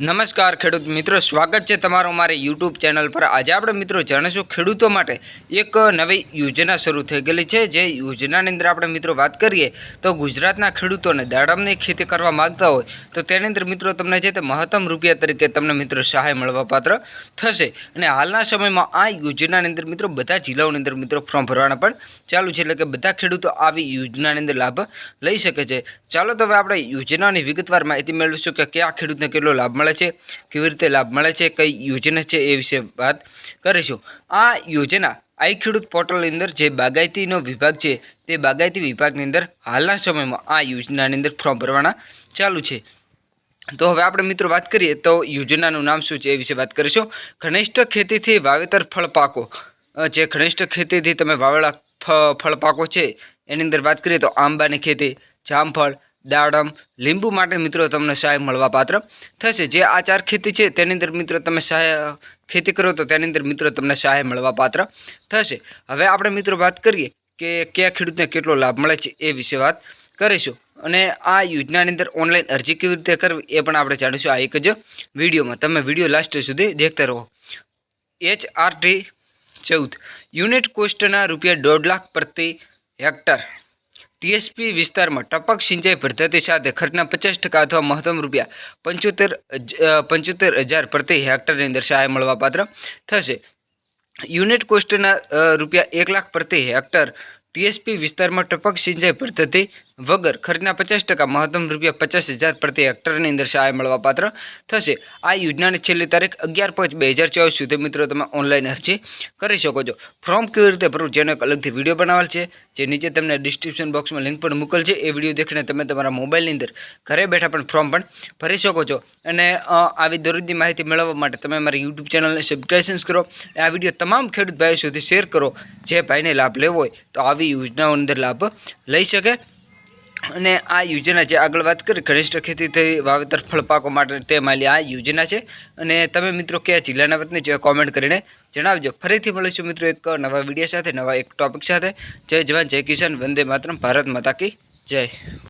નમસ્કાર ખેડૂત મિત્રો, સ્વાગત છે તમારું મારી યુટ્યુબ ચેનલ પર. આજે આપણે મિત્રો જાણીશું ખેડૂતો માટે એક નવી યોજના શરૂ થઈ ગયેલી છે. જે યોજનાની અંદર આપણે મિત્રો વાત કરીએ તો ગુજરાતના ખેડૂતોને દાડમની ખેતી કરવા માગતા હોય તો તેની અંદર મિત્રો તમને છે તે મહત્તમ રૂપિયા તરીકે તમને મિત્રો સહાય મળવાપાત્ર થશે. અને હાલના સમયમાં આ યોજનાની અંદર મિત્રો બધા જિલ્લાઓની અંદર મિત્રો ફોર્મ ભરવાના પણ ચાલુ છે. એટલે કે બધા ખેડૂતો આવી યોજનાની અંદર લાભ લઈ શકે છે. ચાલો તો હવે આપણે યોજનાની વિગતવાર માહિતી મેળવીશું કે કયા ખેડૂતને કેટલો લાભ મળે છે? કેવી રીતે લાભ મળે છે? કઈ યોજના છે એ વિશે વાત કરીશું. આ યોજના આઈ ખેડૂત પોર્ટલની અંદર જે બાગાયતીનો વિભાગ છે, તે બાગાયતી વિભાગની અંદર હાલના સમયમાં આ યોજનાની અંદર ફોર્મ ભરવાના ચાલુ છે. તો હવે આપણે મિત્રો વાત કરીએ તો યોજનાનું નામ શું છે એ વિશે વાત કરીશું. ઘનિષ્ઠ ખેતીથી વાવેતર ફળ પાકો. જે ઘનિષ્ઠ ખેતીથી તમે વાવેલા ફળ પાકો છે, એની અંદર વાત કરીએ તો આંબાની ખેતી, જામફળ દાડમ લીંબુ માટે મિત્રો તમને સહાય મળવાપાત્ર થશે. જે આ ચાર ખેતી છે તેની અંદર મિત્રો તમે સહાય, ખેતી કરો તો તેની અંદર મિત્રો તમને સહાય મળવા પાત્ર થશે. હવે આપણે મિત્રો વાત કરીએ કે કયા ખેડૂતને કેટલો લાભ મળે છે એ વિશે વાત કરીશું. અને આ યોજનાની અંદર ઓનલાઈન અરજી કેવી રીતે કરવી એ પણ આપણે જાણીશું આ એક જ વિડીયોમાં. તમે વીડિયો લાસ્ટ સુધી દેખતા રહો. એચ આર ટી ચૌદ. યુનિટ કોસ્ટના રૂપિયા દોઢ લાખ પ્રતિ હેક્ટર. ટીએસપી વિસ્તારમાં ટપક સિંચાઈ પદ્ધતિ સાથે ખર્ચના પચાસ ટકા અથવા મહત્તમ રૂપિયા પંચોતેર પંચોતેર હજાર પ્રતિ હેક્ટરની અંદર સહાય મળવાપાત્ર થશે. યુનિટ કોસ્ટના રૂપિયા એક લાખ પ્રતિ હેક્ટર ટીએસપી વિસ્તારમાં ટપક સિંચાઈ પદ્ધતિ વગર ખર્ચના પચાસ ટકા મહત્તમ રૂપિયા પચાસ હજાર પ્રતિ હેક્ટરની અંદર સહાય મળવાપાત્ર થશે. આ યોજનાની છેલ્લી તારીખ અગિયાર પાંચ બે હજાર ચોવીસ સુધી મિત્રો તમે ઓનલાઈન અરજી કરી શકો છો. ફોર્મ કેવી રીતે ભરવું જેનો એક અલગથી વીડિયો બનાવેલ છે, જે નીચે તમને ડિસ્ક્રિપ્શન બોક્સમાં લિંક પણ મૂકેલ છે. એ વીડિયો દેખીને તમે તમારા મોબાઈલની અંદર ઘરે બેઠા પણ ફોર્મ પણ ભરી શકો છો. અને આવી દરરોજની માહિતી મેળવવા માટે તમે મારી યુટ્યુબ ચેનલને સબસ્ક્રાઇબ કરો. આ વીડિયો તમામ ખેડૂત ભાઈઓ સુધી શેર કરો. જે ભાઈને લાભ લેવો હોય તો આવી યોજનાઓ અંદર લાભ લઈ શકે. અને આ યોજના જે આગળ વાત કરી, ઘનિષ્ઠ ખેતીથી વાવેતર ફળપાકો માટે તે માલી આ યોજના છે. અને તમે મિત્રો કયા જિલ્લાના વતની જો કોમેન્ટ કરીને જણાવજો. ફરીથી મળીશું મિત્રો એક નવા વીડિયો સાથે, નવા એક ટોપિક સાથે. જય જવાન, જય કિસાન, વંદે માતરમ, ભારત માતા કી જય.